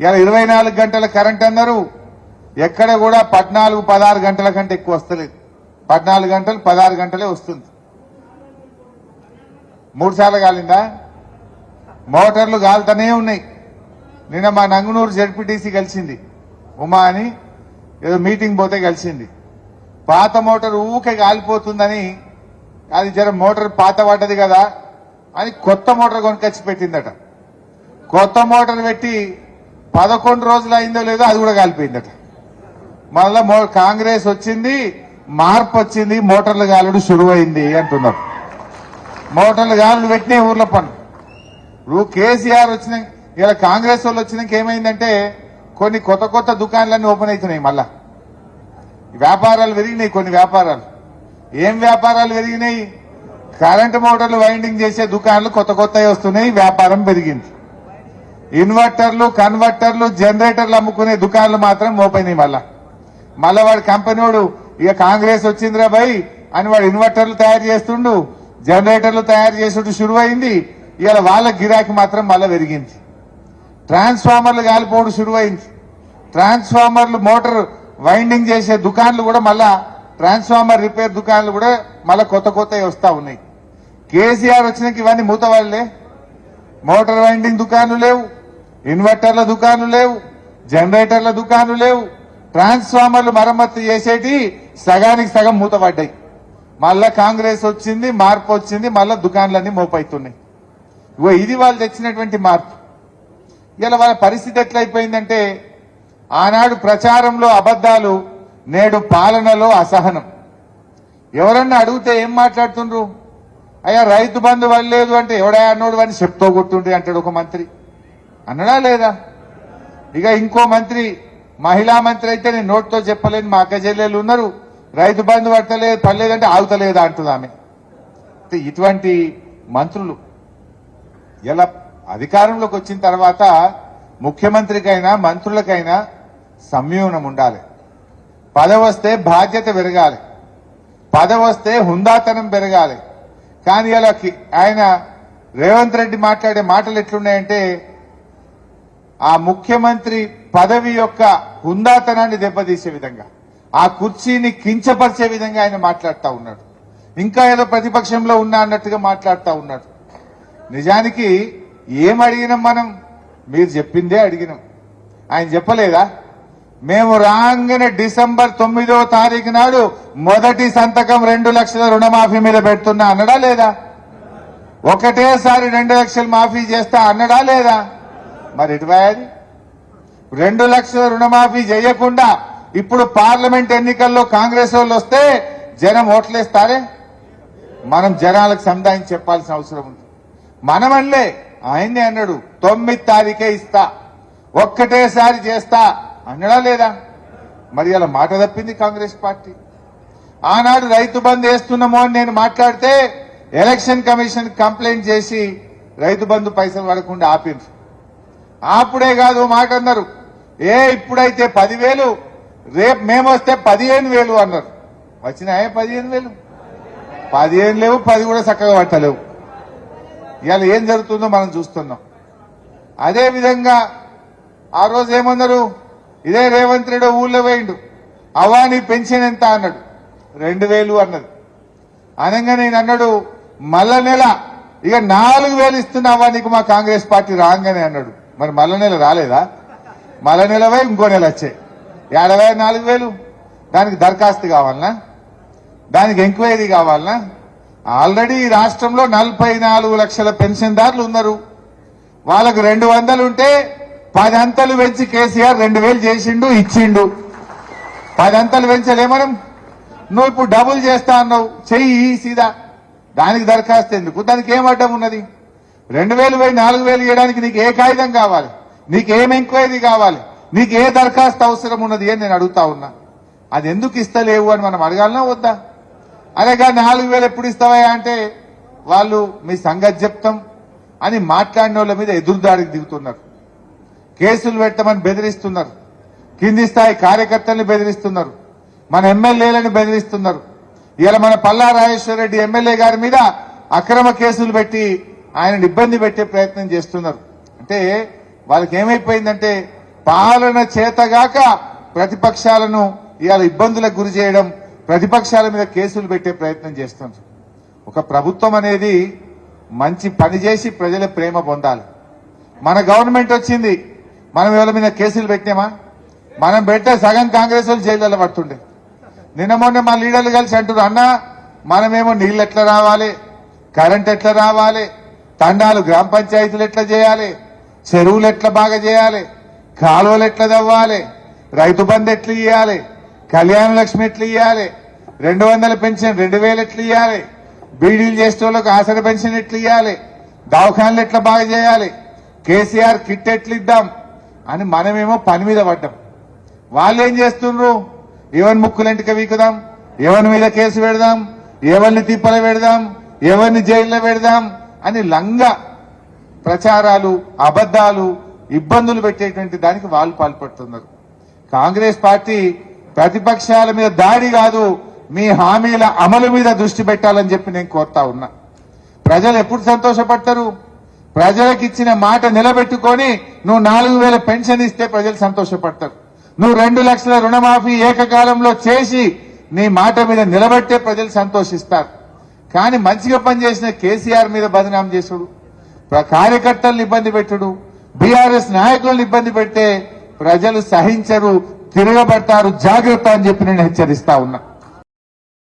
ఇలా ఇరవై నాలుగు గంటల కరెంట్ అన్నారు. ఎక్కడ కూడా పద్నాలుగు పదహారు గంటల కంటే ఎక్కువ వస్తలేదు. పద్నాలుగు గంటలు పదహారు గంటలే వస్తుంది. మూడు సార్లు కాలిందా? మోటార్లు కాలుతూనే ఉన్నాయి. నిన్న మా నంగునూరు జడ్పీటీసీ కలిసింది. ఉమా అని ఏదో మీటింగ్ పోతే కలిసింది. పాత మోటార్ ఊకే కాలిపోతుందని అది జర మోటార్ పాత పడ్డది కదా అని కొత్త మోటార్ కొనుకొచ్చి పెట్టిందట. కొత్త మోటార్ పెట్టి పదకొండు రోజులు అయిందో లేదో అది కూడా కాలిపోయిందట. మళ్ళా కాంగ్రెస్ వచ్చింది మార్పు వచ్చింది మోటార్లు గాలుడు శురువైంది అంటున్నారు. మోటార్లు గాలుడు పెట్టినాయి ఊర్లో పని. ఇప్పుడు కేసీఆర్ వచ్చిన ఇలా కాంగ్రెస్ వాళ్ళు వచ్చినాక ఏమైందంటే కొన్ని కొత్త కొత్త దుకాణాలన్నీ ఓపెన్ అవుతున్నాయి మళ్ళా. వ్యాపారాలు పెరిగినాయి కొన్ని వ్యాపారాలు. ఏం వ్యాపారాలు పెరిగినాయి? కరెంటు మోటార్లు వైండింగ్ చేసే దుకాణాలు కొత్త కొత్తవి వస్తున్నాయి వ్యాపారం పెరిగింది. ఇన్వర్టర్లు కన్వర్టర్లు జనరేటర్లు అమ్ముకునే దుకాణాలు మాత్రం మోపోయినాయి మళ్ళా. మళ్ళా వాడు కంపెనీ ఇక కాంగ్రెస్ వచ్చిందిరా భయ్ అని వాడు ఇన్వర్టర్లు తయారు చేస్తుండు జనరేటర్లు తయారు చేసుడు షురు అయింది ఇవాళ వాళ్ళ గిరాకీ మాత్రం మళ్ళా పెరిగింది. ట్రాన్స్ఫార్మర్లు కాలిపోవడం షురు అయింది ట్రాన్స్ఫార్మర్లు మోటార్ వైండింగ్ చేసే దుకాన్లు కూడా మళ్ళా ట్రాన్స్ఫార్మర్ రిపేర్ దుకాన్లు కూడా మళ్ళా కొత్త కొత్తవి వస్తా ఉన్నాయి. కేసీఆర్ వచ్చినాక ఇవన్నీ మూత వాళ్ళే మోటార్ వైండింగ్ దుకాన్లు లేవు. ఇన్వర్టర్ల దుకాణం లేవు జనరేటర్ల దుకాణం లేవు. ట్రాన్స్ఫార్మర్లు మరమ్మతు చేసేటి సగానికి సగం మూతపడ్డాయి. మళ్ళా కాంగ్రెస్ వచ్చింది మార్పు వచ్చింది మళ్ళా దుకాన్లన్నీ మోపైతున్నాయి. ఇగో ఇది వాళ్ళు తెచ్చినటువంటి మార్పు. ఇలా వాళ్ళ పరిస్థితి ఎట్లయిపోయిందంటే ఆనాడు ప్రచారంలో అబద్ధాలు నేడు పాలనలో అసహనం. ఎవరన్నా అడిగితే ఏం మాట్లాడుతుండ్రు? అయ్యా రైతు బంధు వల్లేదు అంటే ఎవడా అన్నోడు అని చెప్తో కొట్టుండే అంటాడు ఒక మంత్రి. అన్నడా లేదా? ఇక ఇంకో మంత్రి మహిళా మంత్రి అయితే నేను నోట్తో చెప్పలేని మా అక్క చెల్లెలు ఉన్నారు. రైతు బంధు పట్టలేదు పడలేదంటే ఆగుతలేదా అంటుంది ఆమె. ఇటువంటి మంత్రులు ఇలా అధికారంలోకి వచ్చిన తర్వాత ముఖ్యమంత్రికైనా మంత్రులకైనా సంయమనం ఉండాలి. పదవస్తే వస్తే బాధ్యత పెరగాలి. పదవస్తే వస్తే హుందాతనం పెరగాలి. కానీ అలా ఆయన రేవంత్ రెడ్డి మాట్లాడే మాటలు ఎట్లున్నాయంటే ఆ ముఖ్యమంత్రి పదవి యొక్క హుందాతనాన్ని దెబ్బతీసే విధంగా ఆ కుర్చీని కించపరిచే విధంగా ఆయన మాట్లాడుతూ ఉన్నాడు. ఇంకా ఏదో ప్రతిపక్షంలో ఉన్నా అన్నట్టుగా మాట్లాడుతూ ఉన్నాడు. నిజానికి ఏం అడిగినాం మనం? మీరు చెప్పిందే అడిగినాం. ఆయన చెప్పలేదా? మేము రాగానే డిసెంబర్ తొమ్మిదో తారీఖు నాడు మొదటి సంతకం రెండు లక్షల రుణమాఫీ మీద పెడుతున్నా అన్నడా లేదా? ఒకటేసారి రెండు లక్షలు మాఫీ చేస్తా అన్నడా లేదా? మరి ఎటువైంది? రెండు లక్షల రుణమాఫీ చేయకుండా ఇప్పుడు పార్లమెంట్ ఎన్నికల్లో కాంగ్రెస్ వాళ్ళు వస్తే జనం ఓట్లేస్తారే? మనం జనాలకు సముదాయం చెప్పాల్సిన అవసరం ఉంది. మనమల్లే ఆయన్నే అన్నాడు తొమ్మిది తారీఖే ఇస్తా ఒక్కటేసారి చేస్తా అన్నడా లేదా? మరి అలా మాట తప్పింది కాంగ్రెస్ పార్టీ. ఆనాడు రైతు బంధు వేస్తున్నామో అని నేను మాట్లాడితే ఎలక్షన్ కమిషన్ కంప్లైంట్ చేసి రైతు బంధు పైసలు పడకుండా ఆపిండ్రు. అప్పుడే కాదు మాట అన్నారు ఏ ఇప్పుడైతే పదివేలు రేపు మేము వస్తే పదిహేను వేలు అన్నారు. వచ్చినాయే పదిహేను వేలు? పదిహేను లేవు పది కూడా చక్కగా పట్టలేవు. ఇవాళ ఏం జరుగుతుందో మనం చూస్తున్నాం. అదే విధంగా ఆ రోజు ఏమన్నారు? ఇదే రేవంత్ రెడ్డి ఊళ్ళో వేయండు అవ్వా నీ పెన్షన్ ఎంత అన్నాడు? రెండు వేలు అన్నది. అనగా నేను అన్నాడు మళ్ళ నెల. ఇక నాలుగు వేలు ఇస్తున్నావా నీకు మా కాంగ్రెస్ పార్టీ రాగానే అన్నాడు. మరి మల్ల నెల రాలేదా? మల్ల నెలవే ఇంకో నెల వచ్చాయి ఏడవై నాలుగు వేలు. దానికి దరఖాస్తు కావాలనా? దానికి ఎంక్వైరీ కావాలనా? ఆల్రెడీ ఈ రాష్ట్రంలో నలభై నాలుగు లక్షల పెన్షన్దారులు ఉన్నారు. వాళ్ళకు రెండు వందలు ఉంటే పది అంతలు పెంచి కేసీఆర్ రెండు వేలు చేసిండు ఇచ్చిండు. పది అంతలు పెంచలే మనం. నువ్వు ఇప్పుడు డబుల్ చేస్తా అన్నావు. చెయ్యి సీదా. దానికి దరఖాస్తు ఎందుకు? దానికి ఏం అడ్డం ఉన్నది? రెండు వేలు పోయి నాలుగు వేలు ఇవ్వడానికి నీకు ఏ కాగితం కావాలి? నీకు ఏం ఎంక్వైరీ కావాలి? నీకు ఏ దరఖాస్తు అవసరం ఉన్నది అని నేను అడుగుతా ఉన్నా. అది ఎందుకు ఇస్తలేవు అని మనం అడగాలనా వద్దా? అలాగా నాలుగు వేలు ఎప్పుడు ఇస్తావా అంటే వాళ్ళు మీ సంగతి చెప్తాం అని మాట్లాడిన వాళ్ళ మీద ఎదురుదాడికి దిగుతున్నారు. కేసులు పెట్టమని బెదిరిస్తున్నారు. కింది స్థాయి కార్యకర్తల్ని బెదిరిస్తున్నారు. మన ఎమ్మెల్యేలను బెదిరిస్తున్నారు. ఇలా మన పల్లా రాజేశ్వర రెడ్డి ఎమ్మెల్యే గారి మీద అక్రమ కేసులు పెట్టి ఆయన ఇబ్బంది పెట్టే ప్రయత్నం చేస్తున్నారు. అంటే వాళ్ళకి ఏమైపోయిందంటే పాలన చేతగాక ప్రతిపక్షాలను ఇవాళ ఇబ్బందులకు గురి చేయడం ప్రతిపక్షాల మీద కేసులు పెట్టే ప్రయత్నం చేస్తున్నారు. ఒక ప్రభుత్వం అనేది మంచి పని చేసి ప్రజల ప్రేమ పొందాలి. మన గవర్నమెంట్ వచ్చింది మనం ఎవరి మీద కేసులు పెట్టామా మనం పెట్టే సగం కాంగ్రెస్ వాళ్ళు జైల్లో పడుతుండే. నిన్న మొన్న మా లీడర్లు కలిసి అంటున్నారు అన్న మనమేమో నీళ్ళు ఎట్లా రావాలి? కరెంట్ ఎట్లా రావాలి? తండాలు గ్రామ పంచాయతీలు ఎట్లా చేయాలి? చెరువులు ఎట్లా బాగా చేయాలి? కాలువలు ఎట్లా తవ్వాలి? రైతు బంధు ఎట్లా ఇవ్వాలి కళ్యాణ లక్ష్మి ఎట్లా ఇవ్వాలి రెండు వందల పెన్షన్ రెండు వేలు ఎట్లా ఇవ్వాలి బీడీలు చేసే వాళ్ళకి ఆసర పెన్షన్ ఎట్లా ఇవ్వాలి దవాఖాన్లు ఎట్లా బాగా చేయాలి? కేసీఆర్ కిట్ ఎట్లా ఇద్దాం? అని మనమేమో పని మీద పడ్డాం. వాళ్ళు ఏం చేస్తుండ్రు? ఎవరి ముక్కులంటిక వీకుదాం? ఎవరి మీద కేసు పెడదాం? ఎవరిని తిప్పల పెడదాం? ఎవరిని జైల్లో పెడదాం? అని లంగా ప్రచారాలు అబద్దాలు ఇబ్బందులు పెట్టేటువంటి దానికి వాళ్ళు పాల్పడుతున్నారు. కాంగ్రెస్ పార్టీ ప్రతిపక్షాల మీద దాడి కాదు మీ హామీల అమలు మీద దృష్టి పెట్టాలని చెప్పి నేను కోరుతా ఉన్నా. ప్రజలు ఎప్పుడు సంతోషపడతారు? ప్రజలకు ఇచ్చిన మాట నిలబెట్టుకొని నువ్వు నాలుగు వేల పెన్షన్ ఇస్తే ప్రజలు సంతోషపడతారు. నువ్వు రెండు లక్షల రుణమాఫీ ఏకకాలంలో చేసి నీ మాట మీద నిలబెట్టే ప్రజలు సంతోషిస్తారు. కానీ మంచిగా పనిచేసిన కేసీఆర్ మీద బదనాం చేసుడు కార్యకర్తలను ఇబ్బంది పెట్టుడు బీఆర్ఎస్ నాయకులను ఇబ్బంది పెడితే ప్రజలు సహించరు తిరగబడతారు జాగ్రత్త అని చెప్పి నేను హెచ్చరిస్తా ఉన్నా.